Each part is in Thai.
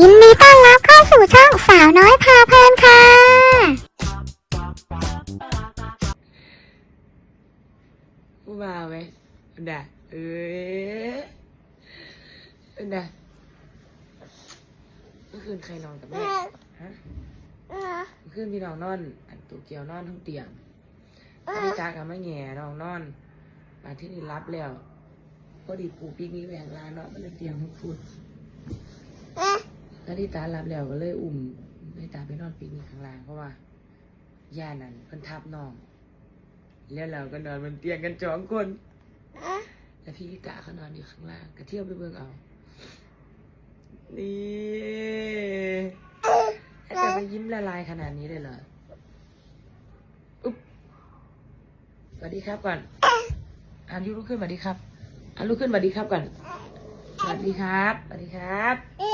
ยินดีต้อนรับเข้าสู่ช่องสาวน้อยพาเพลินค่ะกูมาไหมอันดาเออันดาเมื่อคืนใครนอนกับแม่ฮะเมื่อคืนพี่น้องนอน อันตัวเกียวนอนทั้งเตียงตอนนี้ตากับแม่แง่น้องนอนมาที่นี่รับแล้วพอดีปู่ปีกนี้แหวงลานเนมันเลยเตียงทั้งฟุด แล้วที่ตารับแล้วก็เลยอุ่มให้ตาไปนอนปีกนี้ข้างล่างเพราะว่าย่านั่นเพิ่นทับน้อง แล้วเราก็นอนบนเตียงกันสองคนแล้วพี่กะเขานอนอยู่ข้างล่างก็เที่ยวไปเบิ่งเอา นี่ถ้าจะไปยิ้มละลายขนาดนี้เลยเหรออุ๊บสวัสดีครับก่อนอ่านยุลุกขึ้นสวัสดีครับอ่านลุกขึ้นสวัสดีครับก่อน สวัสดีครับ สวัสดีครับ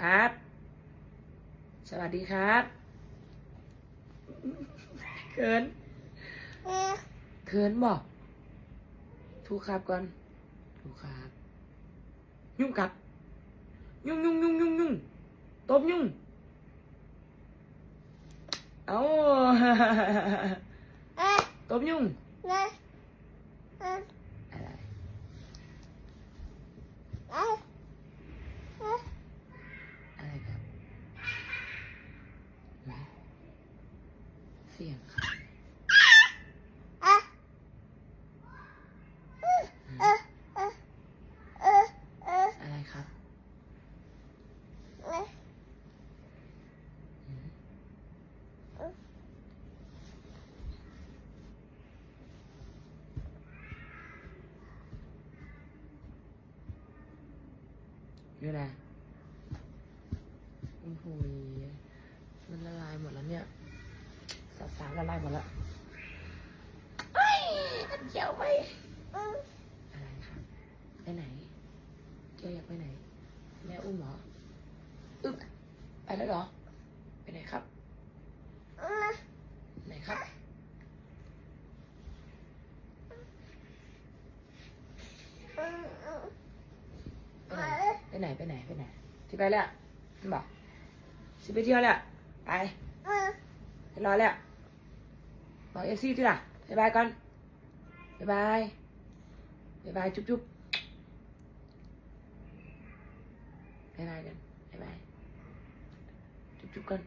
ครับ สวัสดีครับเขินเขินบอกถูกครับก่อนถูกครับ ยุ่งกัดยุ่งยุ่งยุ่งยุ่งยุ่งตบยุ่งเอาตบยุ่งอะไรอะไรครับเฮ้ยเสียงครับอะไรครับอยู่ไหนโอ้โหมันละลายหมดแล้วเนี่ย สาสารละลายหมดแล้วเอ้ยมันเจียวไปอะไรครับไปไหนเจียวอยากไปไหน แม่อุ้มเหรออึ๊บไปแล้วเหรอ ไปไหนครับ ไหนครับไปไหนไปไหนไปไหนที่ไปแล้วมันบอกสิไปเที่ยวแล้วไปไปรอแล้ว บอกเอฟซีที่ล่ะบ๊ายบายก่อนบ๊ายบายบ๊ายบายจุ๊บจุ๊บบ๊ายบายกันบ๊ายบาย จุ๊บจุ๊บกัน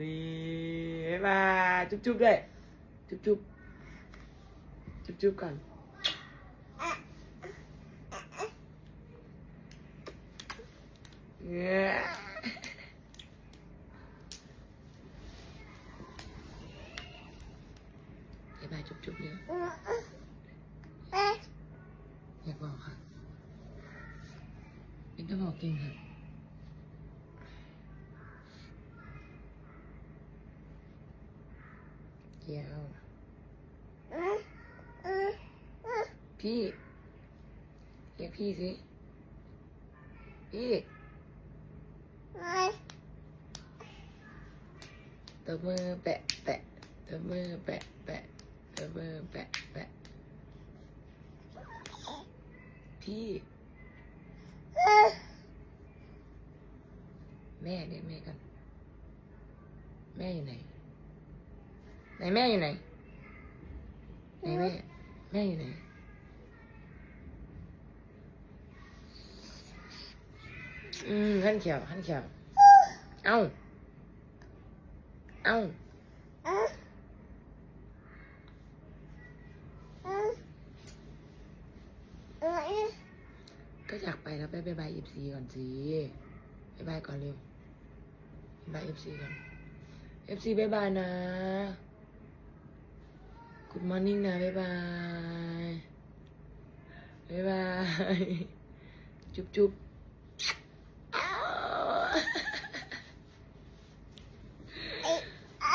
นี่บ๊ายบาย จุ๊บจุ๊บด้วย จุ๊บจุ๊บจุ๊บจุ๊บก่อน เนี่ยบ๊ายบายจุ๊บจุ๊บเนี่ย อยาค่ะเป็นก็บอกเก่งค่ะ เกี่ยว พี่ เรียกพี่สิ พี่ตบมือแปะแปะตบมือแปะแปะตบมือแปะแปะ พี่แม่เรียกแม่กันแม่อยู่ไหนไหนแม่อยู่ไหนไหนแม่แม่อยู่ไหนอืมขั้นเขียวขั้นเขียวเอ้าเอ้า ก็อยากไปแล้วไปบายบายเอฟซีก่อนสิบายบายก่อนเร็วบายเอฟซีก่อนเอฟซีบายบายนะ Good morning นะบายบายบายบายจุ๊บจุ๊บอ้า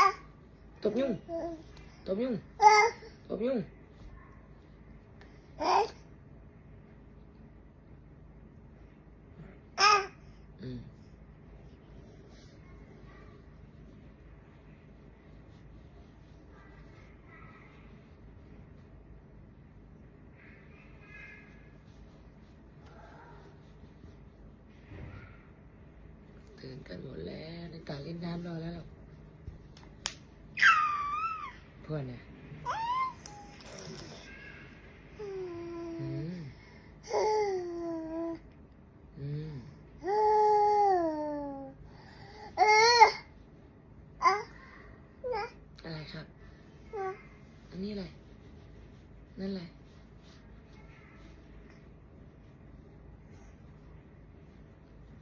วตบยุ่งตบยุ่งตบยุ่งอืม ตื่น กันหมดแล้วในตาเล่นน้ำรอแล้วหรอเพื่อนเนี่ย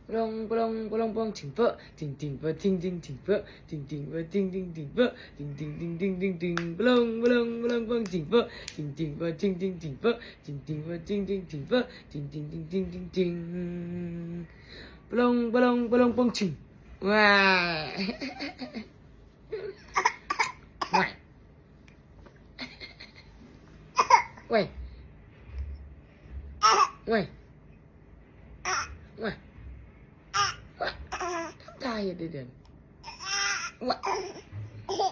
Bông bông bông bông chỉnh vợ, chỉnh chỉnh vợ chỉnh chỉnh chỉnh vợ, chỉnh chỉnh vợ chỉnh chỉnh chỉnh vợ, chỉnh chỉnh chỉnh chỉnh chỉnh chỉnh bông bông bông bông chỉnh vợ, chỉnh chỉnh vợ chỉnh chỉnh chỉnh vợ, chỉnh chỉnh vợ chỉnh chỉnh chỉnh vợ, chỉnh chỉnh chỉnh chỉnh chỉnh chỉnh bông bông bông bông chỉnh. Wow. Wait. Wait. Wait. Wait. ถึงถึงปลงปลงปล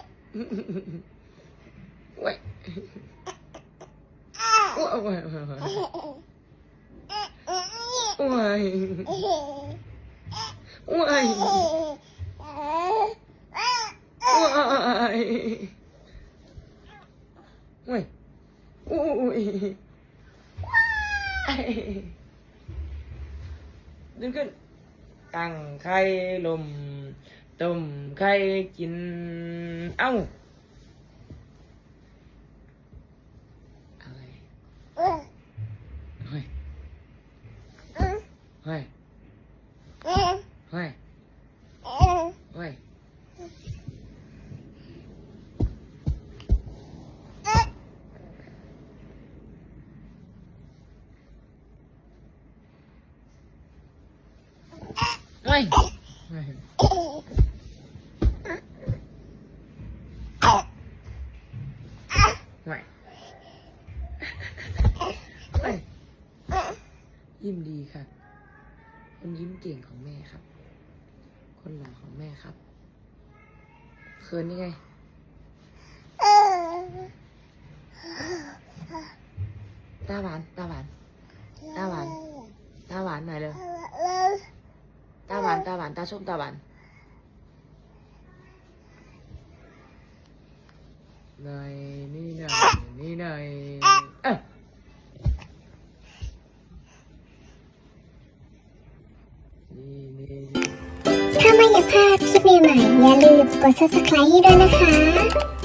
งป ตั้งไข่ลมต้มไข่กินเอ้าอะไรเฮ้ยเฮ้ย ฮ้ยเฮ้ยเฮ้ยเฮ้ยยิ้มดีค่ะ คนยิ้มเก่งของแม่ครับ คนหล่อของแม่ครับเขินยังไงตาหวานตาหวานตาหวานตาหวานหน่อยเร็ว ตาหวานตาหวานตาส้มตาหวานหน่อยนี่หน่อยนี่หน่อยเอ้านี่นี่ถ้าไม่อยากพลาดคลิปใหม่ๆอย่าลืมกด subscribe ให้ด้วยนะคะ